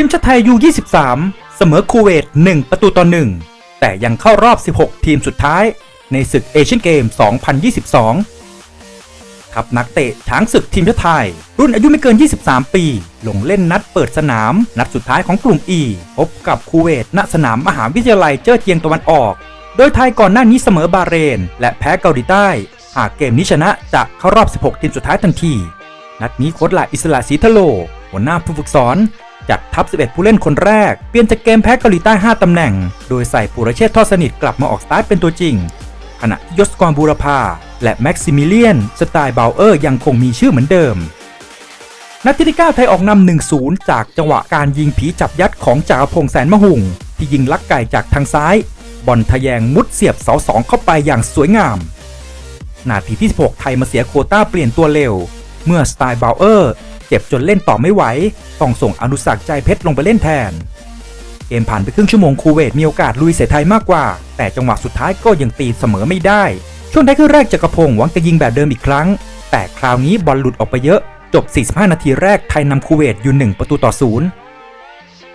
ทีมชาติไทยยู23เสมอคูเวต 1 ประตูต่อ 1 แต่ยังเข้ารอบ 16 ทีมสุดท้าย ในศึกเอเชียนเกม 2022 ทัพนักเตะช้างศึกทีมชาติไทย รุ่นอายุไม่เกิน 23 ปี ลงเล่นนัดเปิดสนาม นัดสุดท้ายของกลุ่ม E พบกับคูเวตณสนามมหาวิทยาลัยเจ้อเจียงตะวันออก โดยไทยก่อนหน้านี้เสมอบาเรน และแพ้เกาหลีใต้ หากเกมนี้ชนะจะเข้ารอบ 16 ทีมสุดท้ายทันที นัดนี้โค้ชหลาอิสระศรีทะโล หัวหน้าผู้ฝึกสอน จัดทัพ 11 ผู้เล่นคนแรก เปลี่ยนจากเกมแพ้เกาหลีใต้ 5 ตำแหน่ง โดยใส่ปุรเชษทอดสนิทกลับมาออกสตาร์ทเป็นตัวจริง ขณะที่ยศกรบูรพาและแม็กซิมิเลียน สไตล์เบลเออร์ยังคงมีชื่อเหมือนเดิมนัดที่ 9 ไทยออกนำ 1-0 จากจังหวะการยิงผีจับยัดของจักรพงษ์แสนมะหุง ที่ยิงลักไก่จากทางซ้าย บอลทะแยงมุดเสียบเสาสองเข้าไปอย่างสวยงาม นาทีที่ 16 ไทยมาเสียโคต้าเปลี่ยนตัวเร็ว เมื่อสไตล์เบลเออร์ เจ็บจนเล่นต่อไม่ไหว ต้องส่งอนุสักใจเพชรลงไปเล่นแทน เกมผ่านไปครึ่งชั่วโมงคูเวตมีโอกาสลุยเสียไทยมากกว่า แต่จังหวะสุดท้ายก็ยังตีเสมอไม่ได้ ช่วงท้ายครึ่งแรกจักรพงศ์หวังจะยิงแบบเดิมอีกครั้ง แต่คราวนี้บอลหลุดออกไปเยอะ จบ 45 นาทีแรกไทยนำคูเวตอยู่ 1 ประตูต่อศูนย์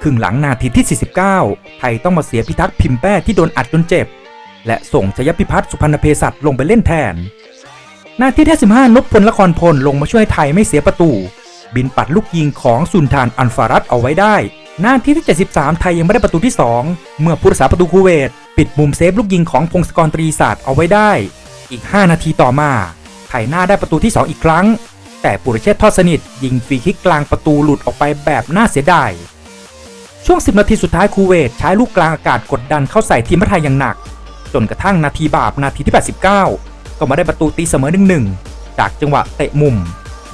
ครึ่งหลังนาทีที่ 49 ไทยต้องมาเสียพิทักษ์พิมแป้ที่โดนอัดจนเจ็บ และส่งชยพิพัฒน์สุพรรณเพศัตลงไปเล่นแทนนาทีที่ 15นพพลละครพลลงมาช่วยไทยไม่เสียประตู บินปัดลูกยิงของซุนทานอันฟารัตเอาไว้ได้นาทีที่ 73 ไทยยังไม่ได้ประตูที่ 2 เมื่อผู้รักษาประตูคูเวต ปิดมุมเซฟลูกยิงของพงศกรตรีศาสตร์เอาไว้ได้ อีก 5 นาทีต่อมาไทยหน้าได้ประตูที่ 2 อีกครั้ง แต่ปุรเชษทอดสนิท ยิงฟรีคิกกลางประตูหลุดออกไปแบบน่าเสียดายช่วง 10 นาทีสุดท้ายคูเวตใช้ลูกกลางอากาศกดดันเข้าใส่ทีมไทยอย่างหนัก จนกระทั่งนาทีบาปนาทีที่ 89 ก็มาได้ประตูตีเสมอหนึ่งหนึ่งจากจังหวะเตะมุม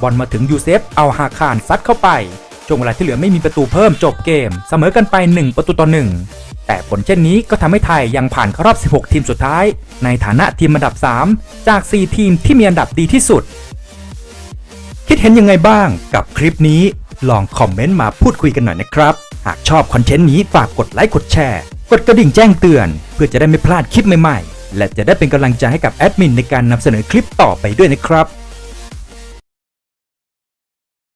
บอลมาถึงยูเซฟเอาฮาคารซัดเข้าไปช่วงเวลาที่เหลือไม่มีประตูเพิ่มจบเกม เสมอกันไป 1 ประตูต่อ 1 แต่ผลเช่นนี้ก็ทำให้ไทยยังผ่านเข้ารอบ 16 ทีมสุดท้าย ในฐานะทีมอันดับ 3 จาก 4 ทีมที่มีอันดับดีที่สุด คิดเห็นยังไงบ้างกับคลิปนี้ ลองคอมเมนต์มาพูดคุยกันหน่อยนะครับ หากชอบคอนเทนต์นี้ฝากกดไลค์กดแชร์ กดกระดิ่งแจ้งเตือน เพื่อจะได้ไม่พลาดคลิปใหม่ๆ และจะได้เป็นกำลังใจให้กับแอดมินในการนำเสนอคลิปต่อไปด้วยนะครับ